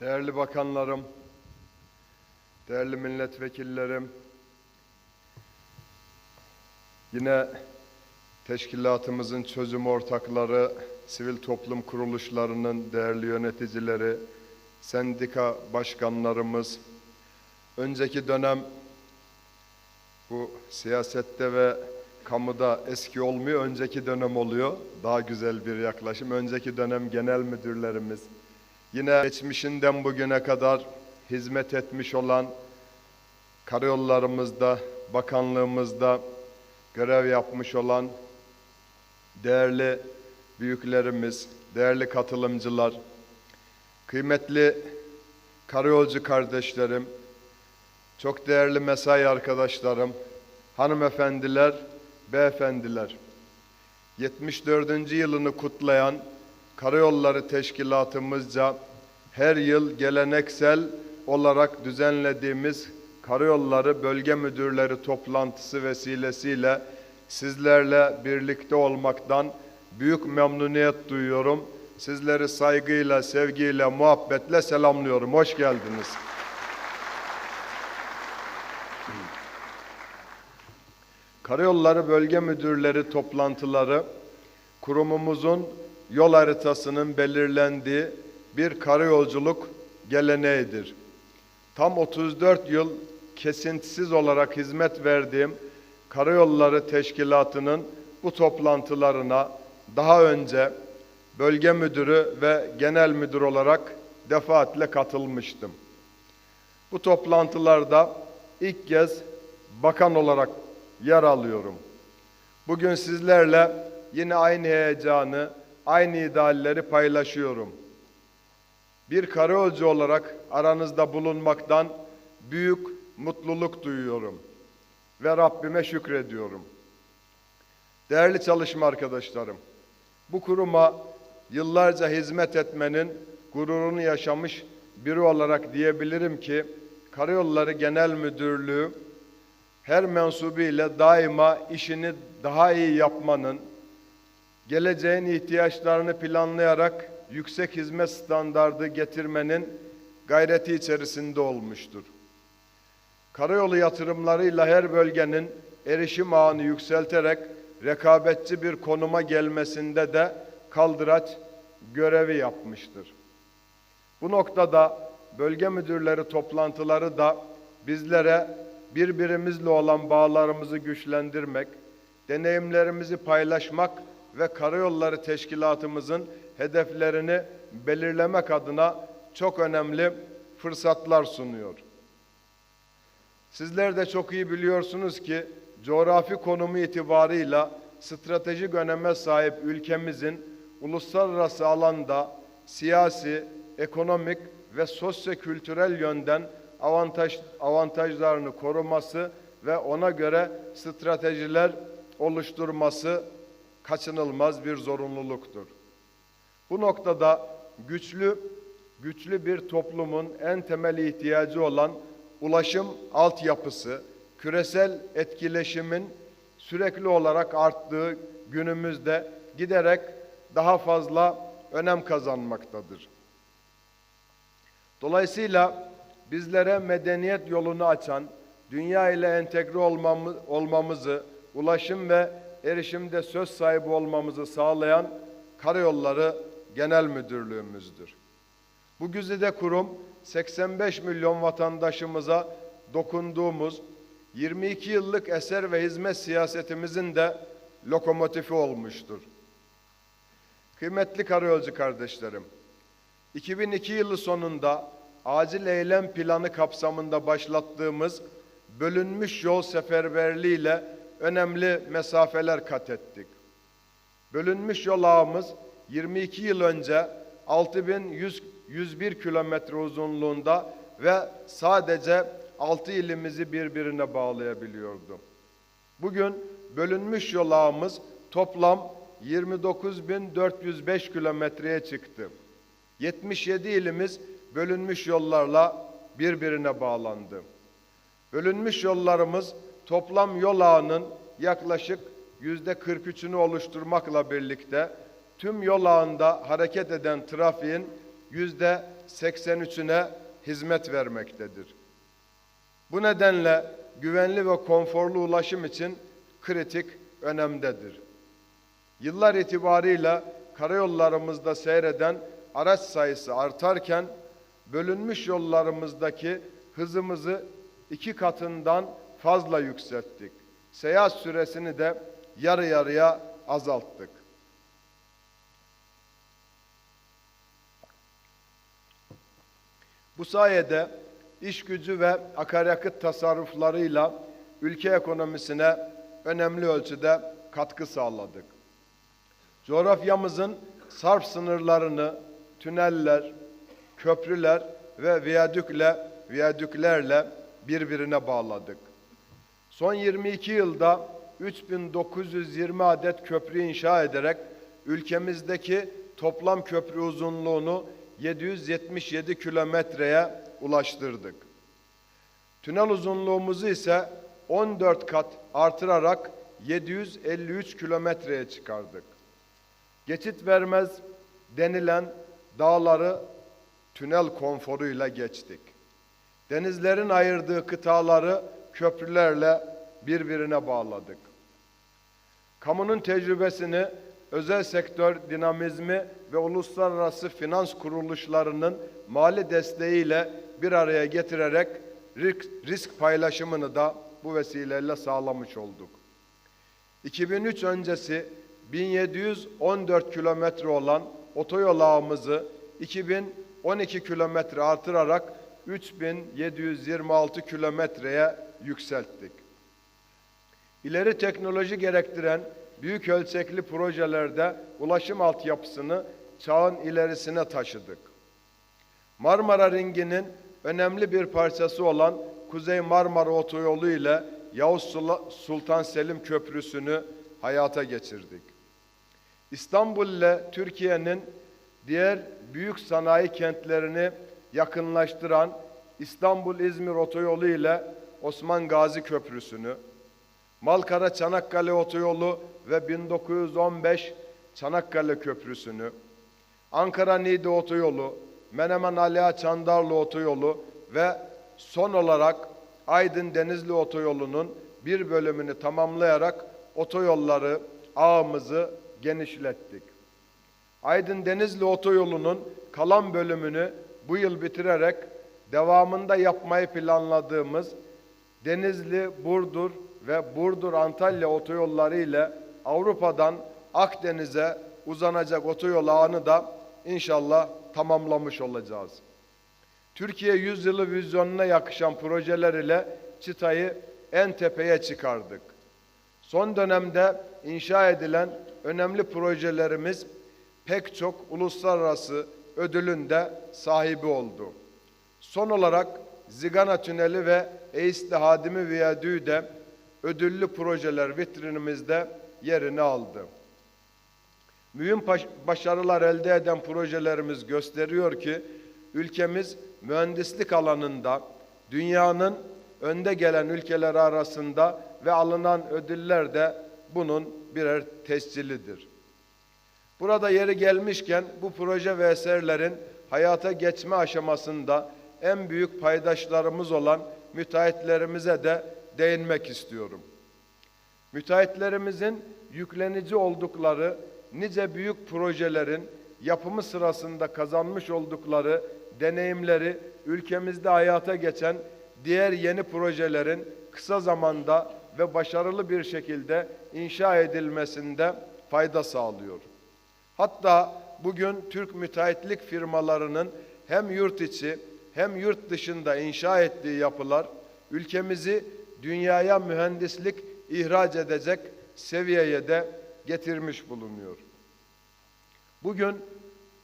Değerli bakanlarım, değerli milletvekillerim, yine teşkilatımızın çözüm ortakları, sivil toplum kuruluşlarının değerli yöneticileri, sendika başkanlarımız, önceki dönem bu siyasette ve kamuda eski olmuyor, önceki dönem oluyor. Daha güzel bir yaklaşım. Önceki dönem genel müdürlerimiz, yine geçmişinden bugüne kadar hizmet etmiş olan karayollarımızda, bakanlığımızda görev yapmış olan değerli büyüklerimiz, değerli katılımcılar, kıymetli karayolcu kardeşlerim, çok değerli mesai arkadaşlarım, hanımefendiler, beyefendiler. 74. yılını kutlayan Karayolları Teşkilatımızca her yıl geleneksel olarak düzenlediğimiz Karayolları Bölge Müdürleri toplantısı vesilesiyle sizlerle birlikte olmaktan büyük memnuniyet duyuyorum. Sizleri saygıyla, sevgiyle, muhabbetle selamlıyorum. Hoş geldiniz. Karayolları Bölge Müdürleri toplantıları kurumumuzun yol haritasının belirlendiği bir karayolculuk geleneğidir. Tam 34 yıl kesintisiz olarak hizmet verdiğim Karayolları Teşkilatı'nın bu toplantılarına daha önce bölge müdürü ve genel müdür olarak defaatle katılmıştım. Bu toplantılarda ilk kez bakan olarak yer alıyorum. Bugün sizlerle yine aynı heyecanı, aynı idealleri paylaşıyorum. Bir karayolcu olarak aranızda bulunmaktan büyük mutluluk duyuyorum ve Rabbime şükrediyorum. Değerli çalışma arkadaşlarım, bu kuruma yıllarca hizmet etmenin gururunu yaşamış biri olarak diyebilirim ki Karayolları Genel Müdürlüğü her mensubiyle daima işini daha iyi yapmanın, geleceğin ihtiyaçlarını planlayarak yüksek hizmet standardı getirmenin gayreti içerisinde olmuştur. Karayolu yatırımlarıyla her bölgenin erişim ağını yükselterek rekabetçi bir konuma gelmesinde de kaldıraç görevi yapmıştır. Bu noktada bölge müdürleri toplantıları da bizlere birbirimizle olan bağlarımızı güçlendirmek, deneyimlerimizi paylaşmak ve karayolları teşkilatımızın hedeflerini belirlemek adına çok önemli fırsatlar sunuyor. Sizler de çok iyi biliyorsunuz ki coğrafi konumu itibarıyla stratejik öneme sahip ülkemizin uluslararası alanda siyasi, ekonomik ve sosyo-kültürel yönden avantaj, avantajlarını koruması ve ona göre stratejiler oluşturması kaçınılmaz bir zorunluluktur. Bu noktada güçlü güçlü bir toplumun en temel ihtiyacı olan ulaşım altyapısı, küresel etkileşimin sürekli olarak arttığı günümüzde giderek daha fazla önem kazanmaktadır. Dolayısıyla bizlere medeniyet yolunu açan, dünya ile entegre olmamızı, ulaşım ve erişimde söz sahibi olmamızı sağlayan Karayolları Genel Müdürlüğümüzdür. Bu güzide kurum 85 milyon vatandaşımıza dokunduğumuz 22 yıllık eser ve hizmet siyasetimizin de lokomotifi olmuştur. Kıymetli karayolcu kardeşlerim, 2002 yılı sonunda acil eylem planı kapsamında başlattığımız bölünmüş yol seferberliğiyle önemli mesafeler kat ettik. Bölünmüş yol ağımız 22 yıl önce 6101 kilometre uzunluğunda ve sadece 6 ilimizi birbirine bağlayabiliyordu. Bugün bölünmüş yol ağımız toplam 29.405 kilometreye çıktı. 77 ilimiz bölünmüş yollarla birbirine bağlandı. Bölünmüş yollarımız toplam yol ağının yaklaşık yüzde 43'ünü oluşturmakla birlikte tüm yol ağında hareket eden trafiğin yüzde 83'üne hizmet vermektedir. Bu nedenle güvenli ve konforlu ulaşım için kritik önemdedir. Yıllar itibarıyla karayollarımızda seyreden araç sayısı artarken bölünmüş yollarımızdaki hızımızı iki katından fazla yükselttik. Seyahat süresini de yarı yarıya azalttık. Bu sayede iş gücü ve akaryakıt tasarruflarıyla ülke ekonomisine önemli ölçüde katkı sağladık. Coğrafyamızın sarp sınırlarını tüneller, köprüler ve viyadükle, viyadüklerle birbirine bağladık. Son 22 yılda 3920 adet köprü inşa ederek ülkemizdeki toplam köprü uzunluğunu 777 kilometreye ulaştırdık. Tünel uzunluğumuzu ise 14 kat artırarak 753 kilometreye çıkardık. Geçit vermez denilen dağları tünel konforuyla geçtik. Denizlerin ayırdığı kıtaları köprülerle birbirine bağladık. Kamunun tecrübesini özel sektör dinamizmi ve uluslararası finans kuruluşlarının mali desteğiyle bir araya getirerek risk, paylaşımını da bu vesileyle sağlamış olduk. 2003 öncesi 1714 kilometre olan otoyol ağımızı 2012 kilometre artırarak 3726 kilometreye yükselttik. İleri teknoloji gerektiren büyük ölçekli projelerde ulaşım altyapısını çağın ilerisine taşıdık. Marmara Ringi'nin önemli bir parçası olan Kuzey Marmara Otoyolu ile Yavuz Sultan Selim Köprüsü'nü hayata geçirdik. İstanbul ile Türkiye'nin diğer büyük sanayi kentlerini yakınlaştıran İstanbul-İzmir Otoyolu ile Osman Gazi Köprüsü'nü, Malkara Çanakkale Otoyolu ve 1915 Çanakkale Köprüsü'nü, Ankara Niğde Otoyolu, Menemen Aliağa Çandarlı Otoyolu ve son olarak Aydın Denizli Otoyolu'nun bir bölümünü tamamlayarak otoyolları ağımızı genişlettik. Aydın Denizli Otoyolu'nun kalan bölümünü bu yıl bitirerek devamında yapmayı planladığımız Denizli, Burdur ve Burdur-Antalya otoyolları ile Avrupa'dan Akdeniz'e uzanacak otoyol ağını da inşallah tamamlamış olacağız. Türkiye yüzyılı vizyonuna yakışan projeler ile çıtayı en tepeye çıkardık. Son dönemde inşa edilen önemli projelerimiz pek çok uluslararası ödülün de sahibi oldu. Son olarak Zigana Tüneli ve Eisli Hadimi Viyadüğü de ödüllü projeler vitrinimizde yerini aldı. Mühim başarılar elde eden projelerimiz gösteriyor ki ülkemiz mühendislik alanında dünyanın önde gelen ülkeleri arasında ve alınan ödüller de bunun birer tescilidir. Burada yeri gelmişken bu proje ve eserlerin hayata geçme aşamasında en büyük paydaşlarımız olan müteahhitlerimize de değinmek istiyorum. Müteahhitlerimizin yüklenici oldukları nice büyük projelerin yapımı sırasında kazanmış oldukları deneyimleri ülkemizde hayata geçen diğer yeni projelerin kısa zamanda ve başarılı bir şekilde inşa edilmesinde fayda sağlıyor. Hatta bugün Türk müteahhitlik firmalarının hem yurt içi hem yurt dışında inşa ettiği yapılar ülkemizi dünyaya mühendislik ihraç edecek seviyeye de getirmiş bulunuyor. Bugün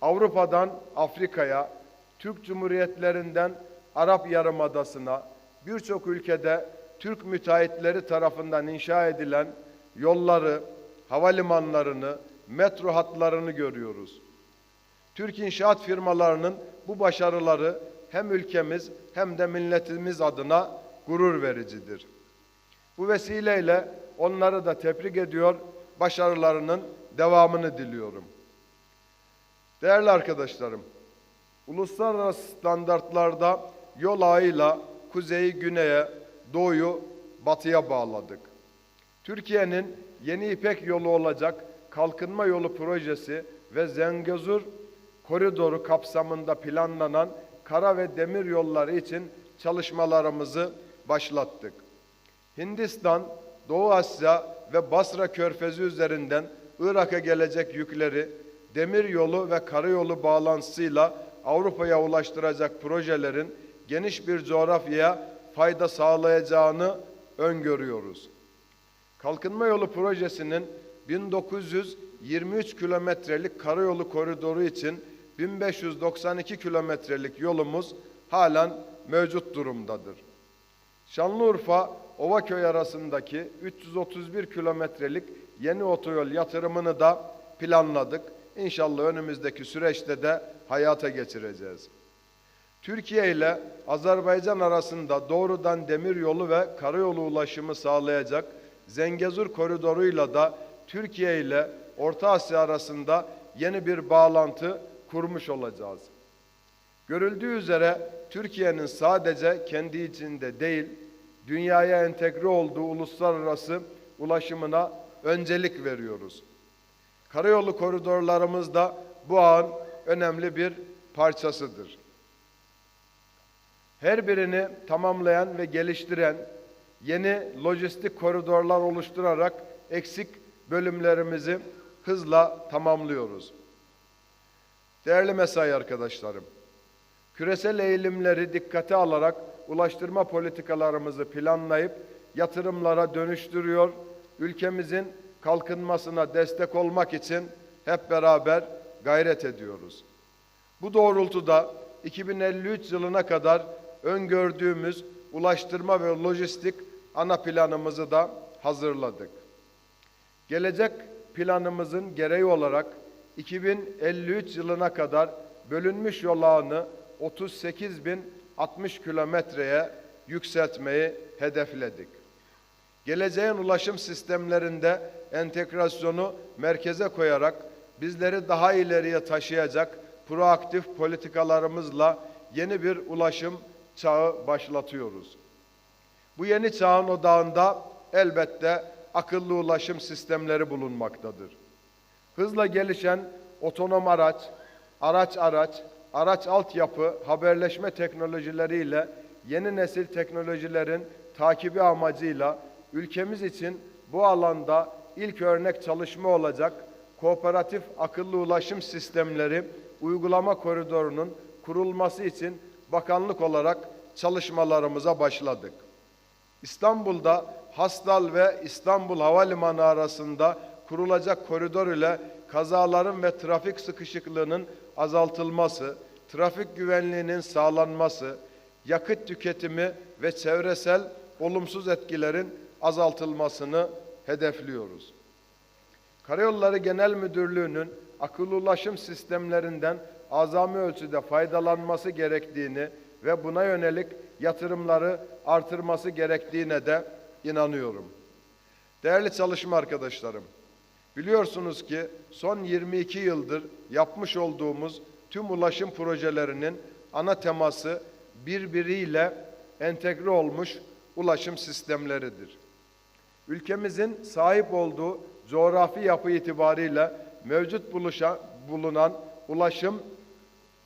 Avrupa'dan Afrika'ya, Türk Cumhuriyetlerinden Arap Yarımadası'na birçok ülkede Türk müteahhitleri tarafından inşa edilen yolları, havalimanlarını, metro hatlarını görüyoruz. Türk inşaat firmalarının bu başarıları hem ülkemiz hem de milletimiz adına gurur vericidir. Bu vesileyle onları da tebrik ediyor, başarılarının devamını diliyorum. Değerli arkadaşlarım, Uluslararası standartlarda yol ağıyla kuzeyi güneye, doğuyu batıya bağladık. Türkiye'nin yeni İpek yolu olacak Kalkınma Yolu projesi ve Zengezur koridoru kapsamında planlanan kara ve demir yolları için çalışmalarımızı başlattık. Hindistan, Doğu Asya ve Basra Körfezi üzerinden Irak'a gelecek yükleri demir yolu ve karayolu bağlantısıyla Avrupa'ya ulaştıracak projelerin geniş bir coğrafyaya fayda sağlayacağını öngörüyoruz. Kalkınma Yolu projesinin 1923 kilometrelik karayolu koridoru için 1592 kilometrelik yolumuz halen mevcut durumdadır. Şanlıurfa Ovaköy arasındaki 331 kilometrelik yeni otoyol yatırımını da planladık. İnşallah önümüzdeki süreçte de hayata geçireceğiz. Türkiye ile Azerbaycan arasında doğrudan demir yolu ve karayolu ulaşımı sağlayacak Zengezur koridoruyla da Türkiye ile Orta Asya arasında yeni bir bağlantı kurmuş olacağız. Görüldüğü üzere Türkiye'nin sadece kendi içinde değil, dünyaya entegre olduğu uluslararası ulaşımına öncelik veriyoruz. Karayolu koridorlarımız da bu ağın önemli bir parçasıdır. Her birini tamamlayan ve geliştiren yeni lojistik koridorlar oluşturarak eksik bölümlerimizi hızla tamamlıyoruz. Değerli mesai arkadaşlarım, küresel eğilimleri dikkate alarak ulaştırma politikalarımızı planlayıp yatırımlara dönüştürüyor, ülkemizin kalkınmasına destek olmak için hep beraber gayret ediyoruz. Bu doğrultuda 2053 yılına kadar öngördüğümüz ulaştırma ve lojistik ana planımızı da hazırladık. Gelecek planımızın gereği olarak 2053 yılına kadar bölünmüş yol ağını 38.060 kilometreye yükseltmeyi hedefledik. Geleceğin ulaşım sistemlerinde entegrasyonu merkeze koyarak bizleri daha ileriye taşıyacak proaktif politikalarımızla yeni bir ulaşım çağı başlatıyoruz. Bu yeni çağın odağında elbette akıllı ulaşım sistemleri bulunmaktadır. Hızla gelişen otonom araç, araç araç, araç altyapı, haberleşme teknolojileriyle yeni nesil teknolojilerin takibi amacıyla ülkemiz için bu alanda ilk örnek çalışma olacak kooperatif akıllı ulaşım sistemleri uygulama koridorunun kurulması için bakanlık olarak çalışmalarımıza başladık. İstanbul'da Hastal ve İstanbul Havalimanı arasında kurulacak koridor ile kazaların ve trafik sıkışıklığının azaltılması, trafik güvenliğinin sağlanması, yakıt tüketimi ve çevresel olumsuz etkilerin azaltılmasını hedefliyoruz. Karayolları Genel Müdürlüğü'nün akıllı ulaşım sistemlerinden azami ölçüde faydalanması gerektiğini ve buna yönelik yatırımları artırması gerektiğine de inanıyorum. Değerli çalışma arkadaşlarım, biliyorsunuz ki son 22 yıldır yapmış olduğumuz tüm ulaşım projelerinin ana teması birbiriyle entegre olmuş ulaşım sistemleridir. Ülkemizin sahip olduğu coğrafi yapı itibariyle mevcut buluşa, bulunan ulaşım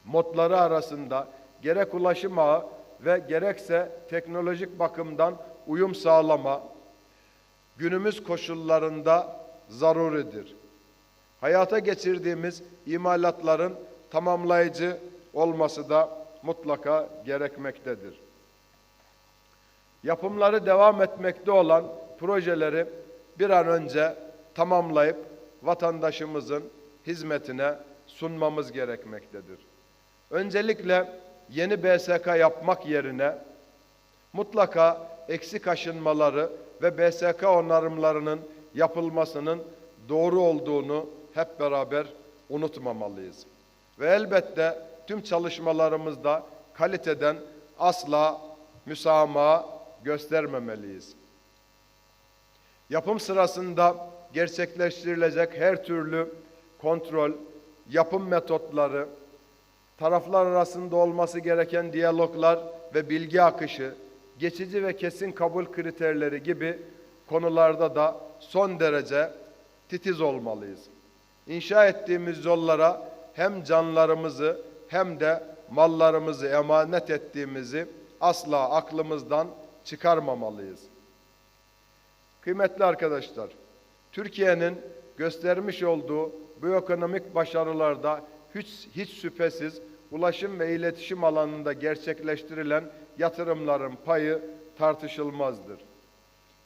modları arasında gerek ulaşım ağı ve gerekse teknolojik bakımdan uyum sağlama günümüz koşullarında zaruridir. Hayata geçirdiğimiz imalatların tamamlayıcı olması da mutlaka gerekmektedir. Yapımları devam etmekte olan projeleri bir an önce tamamlayıp vatandaşımızın hizmetine sunmamız gerekmektedir. Öncelikle yeni BSK yapmak yerine mutlaka eksik aşınmaları ve BSK onarımlarının yapılmasının doğru olduğunu hep beraber unutmamalıyız. Ve elbette tüm çalışmalarımızda kaliteden asla müsamaha göstermemeliyiz. Yapım sırasında gerçekleştirilecek her türlü kontrol, yapım metotları, taraflar arasında olması gereken diyaloglar ve bilgi akışı, geçici ve kesin kabul kriterleri gibi konularda da son derece titiz olmalıyız. İnşa ettiğimiz yollara hem canlarımızı hem de mallarımızı emanet ettiğimizi asla aklımızdan çıkarmamalıyız. Kıymetli arkadaşlar, Türkiye'nin göstermiş olduğu bu ekonomik başarılarda hiç, hiç şüphesiz ulaşım ve iletişim alanında gerçekleştirilen yatırımların payı tartışılmazdır.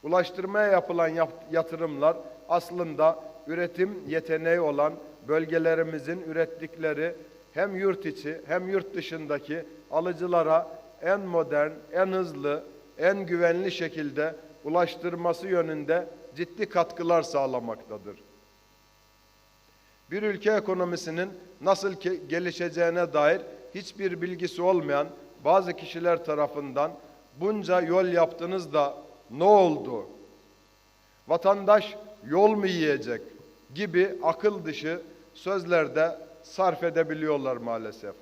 Ulaştırmaya yapılan yap- yatırımlar aslında üretim yeteneği olan bölgelerimizin ürettikleri hem yurt içi hem yurt dışındaki alıcılara en modern, en hızlı, en güvenli şekilde ulaştırması yönünde ciddi katkılar sağlamaktadır. Bir ülke ekonomisinin nasıl gelişeceğine dair hiçbir bilgisi olmayan bazı kişiler tarafından bunca yol yaptınız da ne oldu? Vatandaş yol mu yiyecek gibi akıl dışı sözlerde sarf edebiliyorlar maalesef.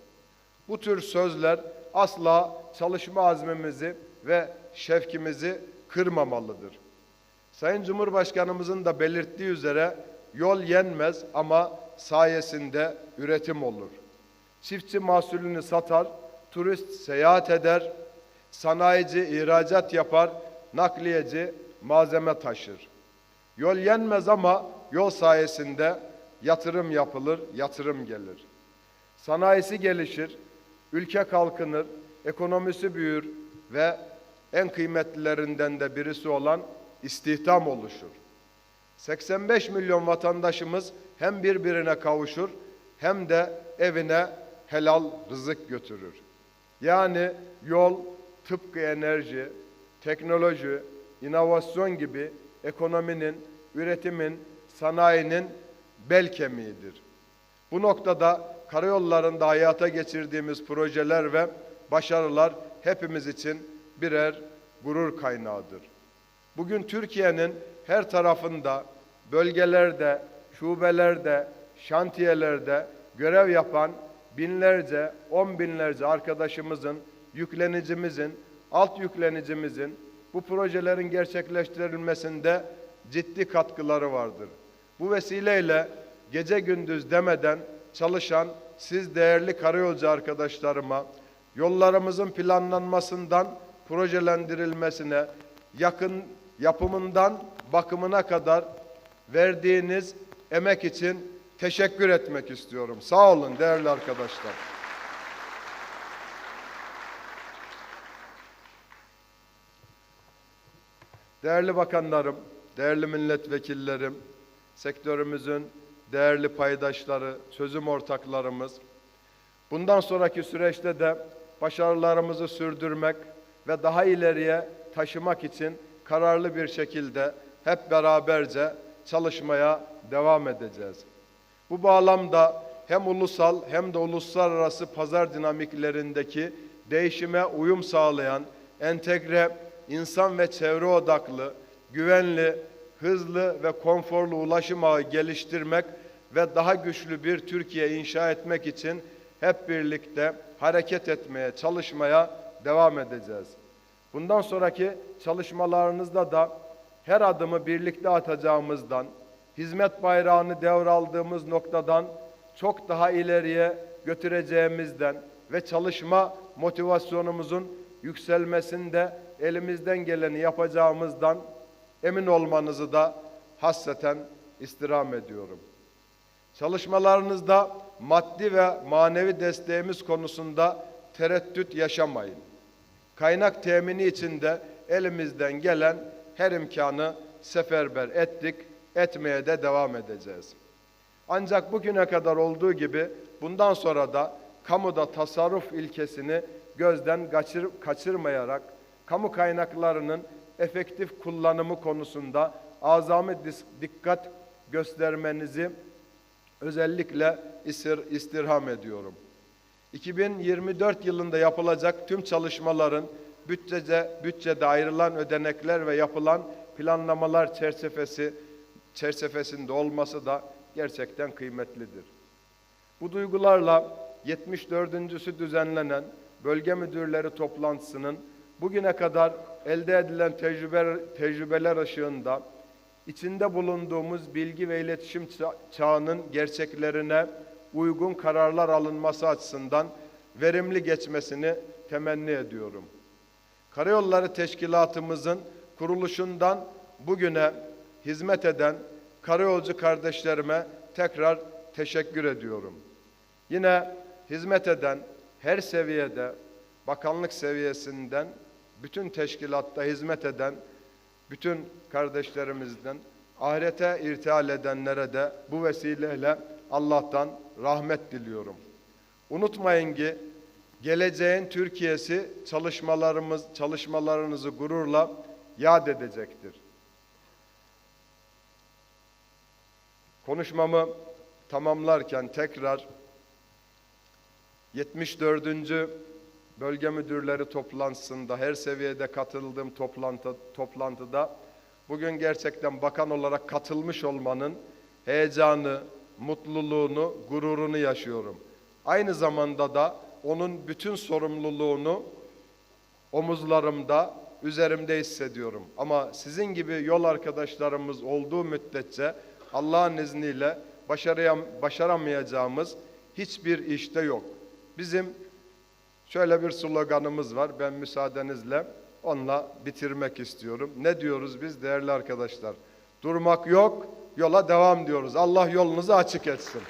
Bu tür sözler asla çalışma azmimizi ve şevkimizi kırmamalıdır. Sayın Cumhurbaşkanımızın da belirttiği üzere yol yenmez ama sayesinde üretim olur. Çiftçi mahsulünü satar, turist seyahat eder, sanayici ihracat yapar, nakliyeci malzeme taşır. Yol yenmez ama yol sayesinde yatırım yapılır, yatırım gelir. Sanayisi gelişir, ülke kalkınır, ekonomisi büyür ve en kıymetlilerinden de birisi olan istihdam oluşur. 85 milyon vatandaşımız hem birbirine kavuşur hem de evine helal rızık götürür. Yani yol tıpkı enerji, teknoloji, inovasyon gibi ekonominin, üretimin, sanayinin bel kemiğidir. Bu noktada karayollarında hayata geçirdiğimiz projeler ve başarılar hepimiz için birer gurur kaynağıdır. Bugün Türkiye'nin her tarafında, bölgelerde, şubelerde, şantiyelerde görev yapan binlerce, on binlerce arkadaşımızın, yüklenicimizin, alt yüklenicimizin bu projelerin gerçekleştirilmesinde ciddi katkıları vardır. Bu vesileyle gece gündüz demeden çalışan siz değerli karayolcu arkadaşlarıma yollarımızın planlanmasından projelendirilmesine, yakın yapımından bakımına kadar verdiğiniz emek için teşekkür etmek istiyorum. Sağ olun değerli arkadaşlar. Değerli bakanlarım, değerli milletvekillerim, sektörümüzün değerli paydaşları, çözüm ortaklarımız, bundan sonraki süreçte de başarılarımızı sürdürmek ve daha ileriye taşımak için kararlı bir şekilde hep beraberce çalışmaya devam edeceğiz. Bu bağlamda hem ulusal hem de uluslararası pazar dinamiklerindeki değişime uyum sağlayan entegre, insan ve çevre odaklı, güvenli, hızlı ve konforlu ulaşım ağı geliştirmek ve daha güçlü bir Türkiye inşa etmek için hep birlikte hareket etmeye, çalışmaya devam edeceğiz. Bundan sonraki çalışmalarınızda da her adımı birlikte atacağımızdan, hizmet bayrağını devraldığımız noktadan çok daha ileriye götüreceğimizden ve çalışma motivasyonumuzun yükselmesinde elimizden geleni yapacağımızdan emin olmanızı da hasreten istirham ediyorum. Çalışmalarınızda maddi ve manevi desteğimiz konusunda tereddüt yaşamayın. Kaynak temini için de elimizden gelen her imkanı seferber ettik, etmeye de devam edeceğiz. Ancak bugüne kadar olduğu gibi bundan sonra da kamuda tasarruf ilkesini gözden kaçır, kaçırmayarak kamu kaynaklarının efektif kullanımı konusunda azami dikkat göstermenizi özellikle istir- istirham ediyorum. 2024 yılında yapılacak tüm çalışmaların bütçede, bütçede ayrılan ödenekler ve yapılan planlamalar çerçevesi çerçevesinde olması da gerçekten kıymetlidir. Bu duygularla 74.sü düzenlenen bölge müdürleri toplantısının bugüne kadar elde edilen tecrübe, tecrübeler ışığında içinde bulunduğumuz bilgi ve iletişim ça- çağının gerçeklerine uygun kararlar alınması açısından verimli geçmesini temenni ediyorum. Karayolları Teşkilatımızın kuruluşundan bugüne hizmet eden karayolcu kardeşlerime tekrar teşekkür ediyorum. Yine hizmet eden her seviyede, bakanlık seviyesinden bütün teşkilatta hizmet eden bütün kardeşlerimizden ahirete irtihal edenlere de bu vesileyle Allah'tan rahmet diliyorum. Unutmayın ki geleceğin Türkiye'si çalışmalarımız çalışmalarınızı gururla yad edecektir. Konuşmamı tamamlarken tekrar 74. Bölge Müdürleri toplantısında her seviyede katıldığım toplantı, toplantıda bugün gerçekten bakan olarak katılmış olmanın heyecanı, mutluluğunu, gururunu yaşıyorum. Aynı zamanda da onun bütün sorumluluğunu omuzlarımda, üzerimde hissediyorum. Ama sizin gibi yol arkadaşlarımız olduğu müddetçe Allah'ın izniyle başarıyam, başaramayacağımız hiçbir işte yok. Bizim şöyle bir sloganımız var. Ben müsaadenizle onunla bitirmek istiyorum. Ne diyoruz biz değerli arkadaşlar? Durmak yok, yola devam diyoruz. Allah yolunuzu açık etsin.